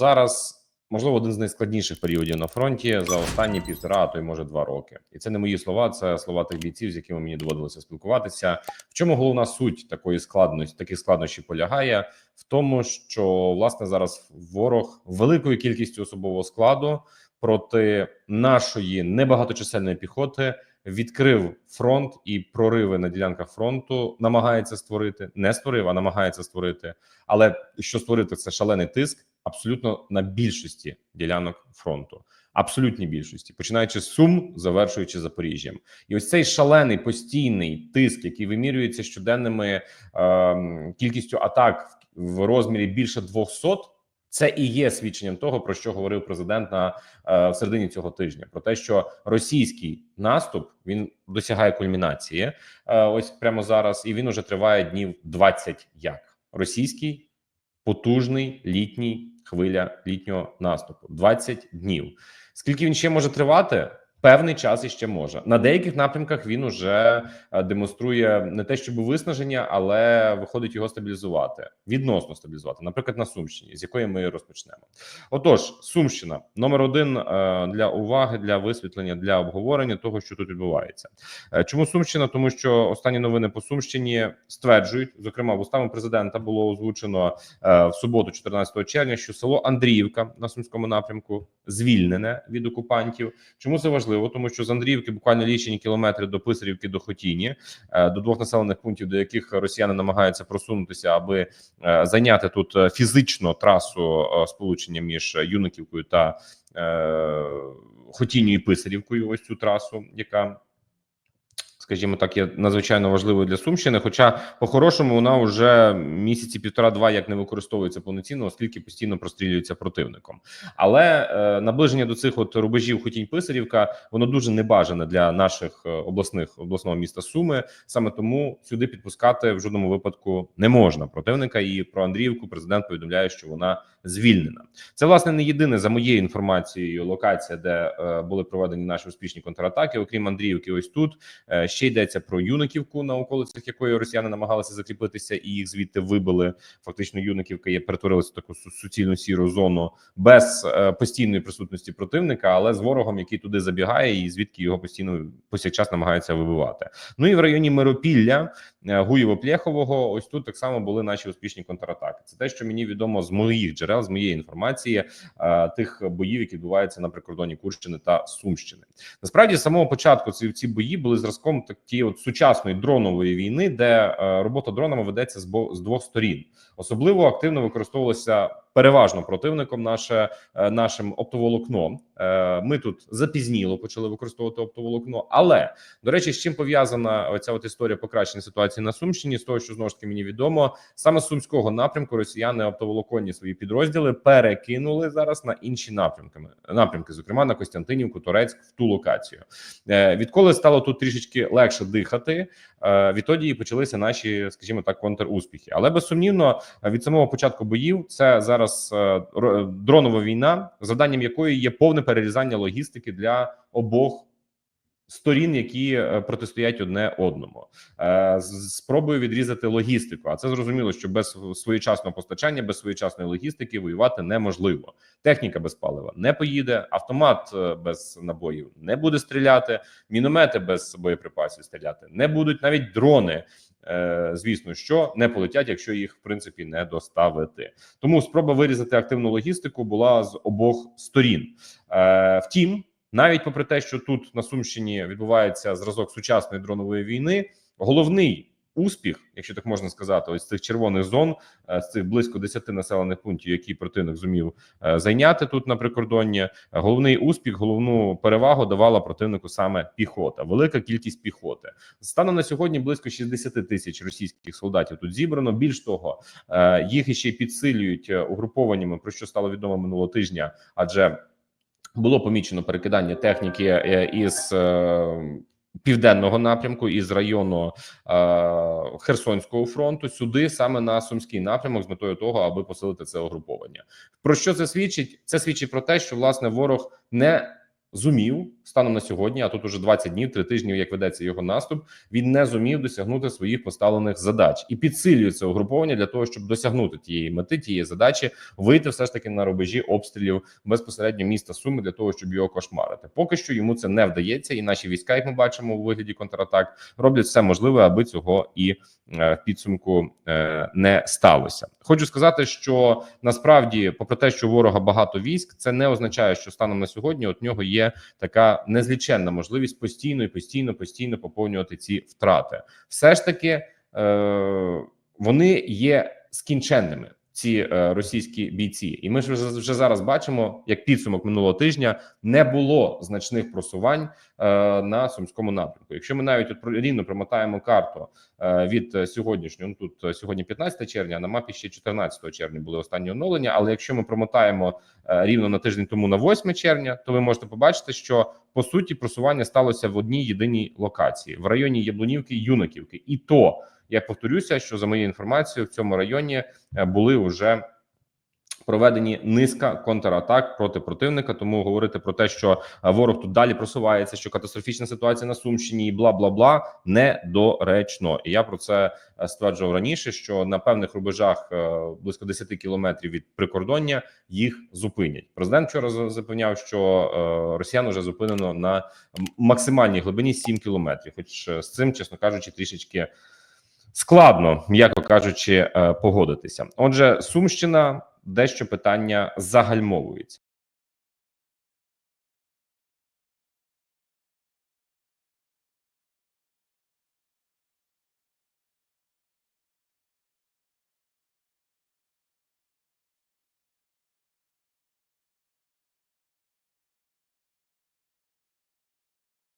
зараз можливо один з найскладніших періодів на фронті за останні півтора, а то й може два роки. І це не мої слова, це слова тих бійців, з якими мені доводилося спілкуватися. В чому головна суть такої складності, таких складнощів полягає в тому, що власне зараз ворог великою кількістю особового складу проти нашої небагаточисельної піхоти відкрив фронт і прориви на ділянках фронту намагається створити, не створив, а намагається створити. Але що створити це шалений тиск абсолютно на більшості ділянок фронту, абсолютній більшості, починаючи з Сум, завершуючи Запоріжжям, і ось цей шалений постійний тиск, який вимірюється щоденними е, кількістю атак в розмірі більше 200, це і є свідченням того, про що говорив президент на е, в середині цього тижня: про те, що російський наступ він досягає кульмінації. Е, ось прямо зараз, і він уже триває днів 20 Як російський потужний літній хвиля літнього наступу 20 днів. Скільки він ще може тривати? Певний час іще може на деяких напрямках. Він уже е, демонструє не те, щоб виснаження, але виходить його стабілізувати, відносно стабілізувати. Наприклад, на Сумщині, з якої ми розпочнемо. Отож, Сумщина номер один е, для уваги, для висвітлення, для обговорення того, що тут відбувається. Е, чому Сумщина? Тому що останні новини по Сумщині стверджують, зокрема, в устами президента було озвучено в суботу, 14 червня, що село Андріївка на сумському напрямку звільнене від окупантів. Чому це важливо? Важливо, тому що з Андріївки буквально лічені кілометри до Писарівки до Хотіні, е, до двох населених пунктів, до яких росіяни намагаються просунутися, аби е, зайняти тут е, фізично трасу сполучення між Юниківкою та Хотінню і Писарівкою. Ось цю трасу, яка скажімо так, є надзвичайно важливою для Сумщини. Хоча, по-хорошому, вона вже місяці півтора-два як не використовується повноцінно, оскільки постійно прострілюється противником. Але е, наближення до цих от рубежів Хотінь Писарівка воно дуже небажане для наших е, обласних обласного міста Суми. Саме тому сюди підпускати в жодному випадку не можна противника. І про Андріївку президент повідомляє, що вона звільнена. Це власне не єдине за моєю інформацією. Локація, де е, були проведені наші успішні контратаки. Окрім Андріївки, ось тут е, ще йдеться про юниківку, на околицях якої росіяни намагалися закріпитися, і їх звідти вибили. Фактично, юниківка є перетворилася в таку суцільну сіру зону без е, постійної присутності противника, але з ворогом, який туди забігає, і звідки його постійно повсякчас намагаються вибивати. Ну і в районі Миропілля е, Гуєво-Пляхового. Ось тут так само були наші успішні контратаки. Це те, що мені відомо з моїх джерел, з моєї інформації е, тих боїв, які відбуваються на прикордоні Курщини та Сумщини. Насправді, з самого початку ці ці бої були зразком так ті от сучасної дронової війни, де е, робота дронами ведеться з двох сторін. Особливо активно використовувалося переважно противником наше е, нашим оптоволокном. Е, ми тут запізніло почали використовувати оптоволокно. Але до речі, з чим пов'язана оця от історія покращення ситуації на Сумщині, з того, що знову ж таки мені відомо, саме з сумського напрямку росіяни оптоволоконні свої підрозділи перекинули зараз на інші напрямки. Напрямки, зокрема на Костянтинівку, Турецьк в ту локацію. Е, відколи стало тут трішечки легше дихати, відтоді і почалися наші, скажімо так, контруспіхи. Але безсумнівно від самого початку боїв це зараз зараз е, дронова війна, завданням якої є повне перерізання логістики для обох. Сторін, які е, протистоять одне одному, е, спробую відрізати логістику. А це зрозуміло, що без своєчасного постачання, без своєчасної логістики воювати неможливо. Техніка без палива не поїде, автомат без набоїв не буде стріляти, міномети без боєприпасів стріляти не будуть. Навіть дрони Е, звісно, що не полетять, якщо їх в принципі не доставити. Тому спроба вирізати активну логістику була з обох сторін. Е, втім, навіть попри те, що тут на Сумщині відбувається зразок сучасної дронової війни, головний успіх, якщо так можна сказати, ось цих червоних зон е, з цих близько 10 населених пунктів, які противник зумів е, зайняти тут на прикордонні. Головний успіх, головну перевагу давала противнику саме піхота. Велика кількість піхоти станом на сьогодні близько 60 тисяч російських солдатів тут зібрано. Більш того, е, їх іще підсилюють угрупованнями, про що стало відомо минулого тижня, адже було помічено перекидання техніки із Південного напрямку із району е, Херсонського фронту сюди саме на сумський напрямок з метою того, аби посилити це угруповання. Про що це свідчить? Це свідчить про те, що власне ворог не зумів станом на сьогодні, а тут уже 20 днів, 3 тижні, як ведеться його наступ. Він не зумів досягнути своїх поставлених задач і підсилює це угруповання для того, щоб досягнути тієї мети, тієї задачі, вийти все ж таки на рубежі обстрілів безпосередньо міста Суми для того, щоб його кошмарити. Поки що йому це не вдається, і наші війська, як ми бачимо у вигляді контратак, роблять все можливе, аби цього і е, в підсумку е, не сталося. Хочу сказати, що насправді, попри те, що ворога багато військ, це не означає, що станом на сьогодні от нього є така незліченна можливість постійно і постійно, постійно поповнювати ці втрати. Все ж таки, е, вони є скінченними. Ці е, російські бійці, і ми ж вже, зараз бачимо, як підсумок минулого тижня не було значних просувань е, на сумському напрямку. Якщо ми навіть от рівно промотаємо карту е, від сьогоднішнього, ну тут сьогодні 15 червня, а на мапі ще 14 червня були останні оновлення. Але якщо ми промотаємо рівно на тиждень тому на 8 червня, то ви можете побачити, що по суті просування сталося в одній єдиній локації в районі Яблунівки Юнаківки, і то я повторюся, що за моєю інформацією в цьому районі е, були вже проведені низка контратак проти противника. Тому говорити про те, що е, ворог тут далі просувається, що катастрофічна ситуація на Сумщині, і бла бла бла недоречно. І я про це е, стверджував раніше. Що на певних рубежах близько 10 кілометрів від прикордоння їх зупинять. Президент вчора запевняв, що росіян вже зупинено на максимальній глибині 7 кілометрів. Хоч з цим, чесно кажучи, трішечки складно, м'яко кажучи, е, погодитися. Отже, Сумщина дещо питання загальмовується.